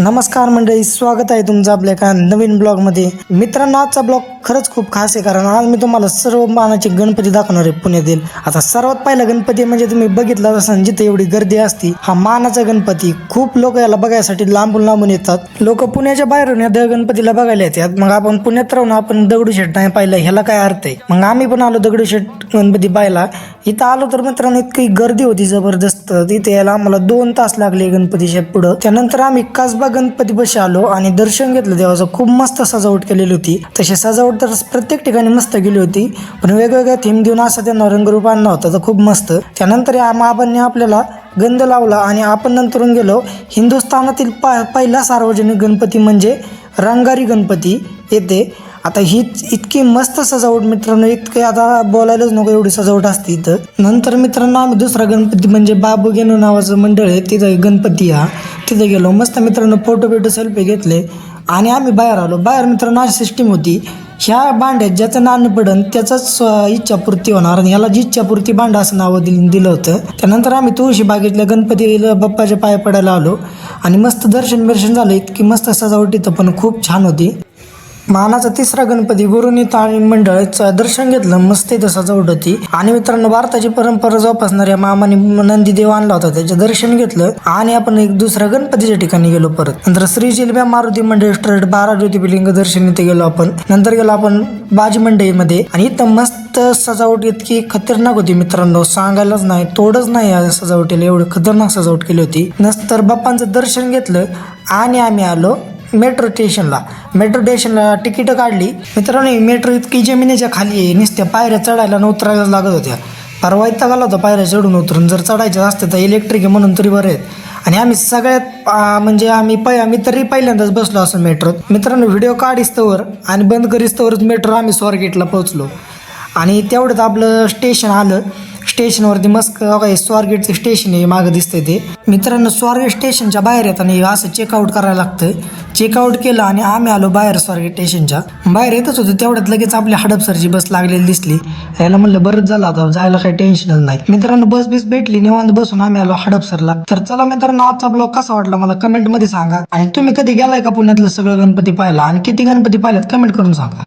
नमस्कार मंडळी स्वागत आहे तुमचं आपल्या एका नवीन ब्लॉगमध्ये मित्रांनो आजचा ब्लॉग खरंच खूप खास आहे कारण आज मी तुम्हाला सर्व मानाचे गणपती दाखवणार आहे पुण्यातील. आता सर्वात पहिला गणपती म्हणजे तुम्ही बघितला असाल जिथे एवढी गर्दी असती हा मानाचा गणपती. खूप लोक याला बघायसाठी लांबून लांबून येतात. लोक पुण्याच्या बाहेरून या द- गणपतीला बघायला येतात. मग आपण पुण्यात राहून आपण दगडूशेठ नाही पाहिलं ह्याला काय अर्थ आहे? मग आम्ही पण आलो दगडूशेठ गणपती पाहिला इथं आलो तर मित्रांनो इतकी गर्दी होती जबरदस्त. तिथे यायला आम्हाला दोन तास लागले गणपतीच्या पुढं. त्यानंतर आम्ही कसबा गणपती बशी आलो आणि दर्शन घेतलं. देवाचं खूप मस्त सजावट केलेली होती. तशी सजावट तर प्रत्येक ठिकाणी मस्त गेली होती. पण वेगवेगळ्या थीम देऊन असं त्यांना रंगरूप आणलं होतं. तर खूप मस्त. त्यानंतर या माबांनी आपल्याला गंध लावला आणि आपण नंतरून गेलो. हिंदुस्थानातील पा पहिला सार्वजनिक गणपती म्हणजे रंगारी गणपती येते आता ही इतकी मस्त सजावट मित्रांनो इतके आता बोलायलाच नको एवढी सजावट असते इथं. नंतर मित्रांनो आम्ही दुसरा गणपती म्हणजे बाबू गेनू नावाचं मंडळ आहे. तिथं गणपती हा. तिथं गेलो. मस्त मित्रांनो फोटो बिटो सेल्फी घेतले. आणि आम्ही बाहेर आलो. बाहेर मित्रांनो अशी सिस्टीम होती. ह्या भांड्यात ज्याचं नाणं पडन त्याचाच इच्छापूर्ती होणार आणि ह्याला जी इच्छापूर्ती भांडं असं नाव दिलं दिलं होतं त्यानंतर आम्ही तुळशी बागेतल्या गणपतीला बाप्पाच्या पाया पडायला आलो आणि मस्त दर्शन बिर्शन झालं. इतकी मस्त सजावट इथं पण खूप छान होती. मानाचा तिसरा गणपती गुरुनीता आणि मंडळाचं दर्शन घेतलं मस्त इथं सजावट होती आणि मित्रांनो भारताची परंपरा जोपासणाऱ्या मामाने नंदी देव आणला होता त्याचे दर्शन घेतलं आणि आपण एक दुसऱ्या गणपतीच्या ठिकाणी गेलो परत. नंतर श्री जिलब्या मारुती मंडळ स्ट्रेट बारा ज्योतिर्लिंग दर्शन इथे गेलो आपण. नंतर गेलो आपण बाजी मंडईमध्ये. आणि इथं मस्त सजावट इतकी खतरनाक होती मित्रांनो सांगायलाच नाही तोडच नाही या सजावटीला एवढी खतरनाक सजावट केली होती. नंतर बाप्पांचं दर्शन घेतलं आणि आम्ही आलो मेट्रो स्टेशनला. मेट्रो स्टेशनला तिकीटं काढली. मित्रांनो मेट्रो इतकी जमिनीच्या खाली आहे. नुसत्या पायऱ्या चढायला न उतरायला लागत होत्या. परवा इथं गेला होता पायऱ्या चढून उतरून. जर चढायच्या असते तर इलेक्ट्रिक आहे म्हणून तरी बरं आहेत. आणि आम्ही सगळ्यात म्हणजे आम्ही पै आम्ही तरी पहिल्यांदाच बसलो असं मेट्रोत. मित्रांनो व्हिडिओ काढिस्तवर आणि बंद करिस्तवरच मेट्रो आम्ही स्वारगेटला पोहोचलो. आणि तेवढंच आपलं स्टेशन आलं. स्टेशनवरती मस्त बघा स्वारगेटचं स्टेशन आहे मागं दिसतंय ते. मित्रांनो स्वारगेट स्टेशनच्या बाहेर येत आणि असं चेकआउट करायला लागतं चेकआउट केलं आणि आम्ही आलो बाहेर स्वारगेट स्टेशनच्या बाहेर येतच होतो तेवढ्यात लगेच आपल्या हडपसरची बस लागलेली दिसली. याला म्हणलं बरंच झालं आता जायला काही टेन्शनच नाही. मित्रांनो बस बीस भेटली निवांत बसून आम्ही आलो हडपसरला. तर चला मित्रांनो आजचा ब्लॉग कसा वाटला मला कमेंटमध्ये सांगा. आणि तुम्ही कधी गेलाय का पुण्यातलं सगळं गणपती पाहिला आणि किती गणपती पाहिल्यात कमेंट करून सांगा.